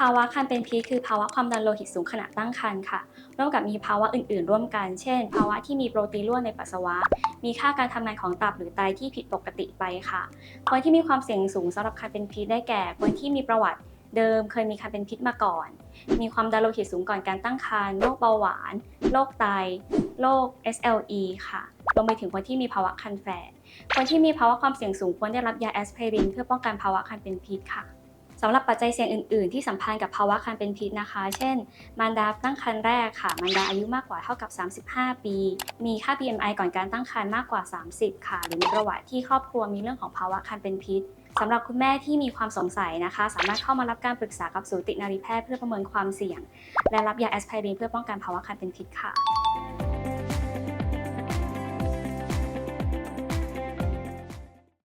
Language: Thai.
ภาวะคันเป็นพิษคือภาวะความดันโลหิตสูงขณะตั้งครรภ์ค่ะ ร่วมกับมีภาวะอื่น ๆ ร่วมกัน เช่น ภาวะที่มีโปรตีนรั่วในปัสสาวะ มีค่าการทำงานของตับหรือไตที่ผิดปกติไปค่ะ คนที่มีความเสี่ยงสูงสำหรับคันเป็นพิษได้แก่ คนที่มีประวัติเดิมเคยมีคันเป็นพิษมาก่อน มีความดันโลหิตสูงก่อนการตั้งครรภ์ โรคเบาหวาน โรคไต โรค SLE ค่ะ รวมไปถึงคนที่มีภาวะคันแฝด คนที่มีภาวะความเสี่ยงสูงควรได้รับยาแอสไพรินเพื่อป้องกันภาวะคันเป็นพิษค่ะ สำหรับปัจจัยเสี่ยงอื่น ๆ ที่สัมพันธ์กับภาวะคันเป็นพิษนะคะ เช่น มารดาตั้งครรภ์แรกค่ะ มารดาอายุมากกว่าเท่ากับ 35 ปี มีค่า BMI ก่อนการตั้งครรภ์มากกว่า 30 ค่ะ หรือมีประวัติที่ครอบครัวมีเรื่องของภาวะคันเป็นพิษสำหรับคุณแม่ที่มีความสงสัยนะคะ สามารถเข้ามารับการปรึกษากับสูตินารีแพทย์เพื่อประเมินความเสี่ยง และรับยาแอสไพรินเพื่อป้องกันภาวะคันเป็นพิษค่ะ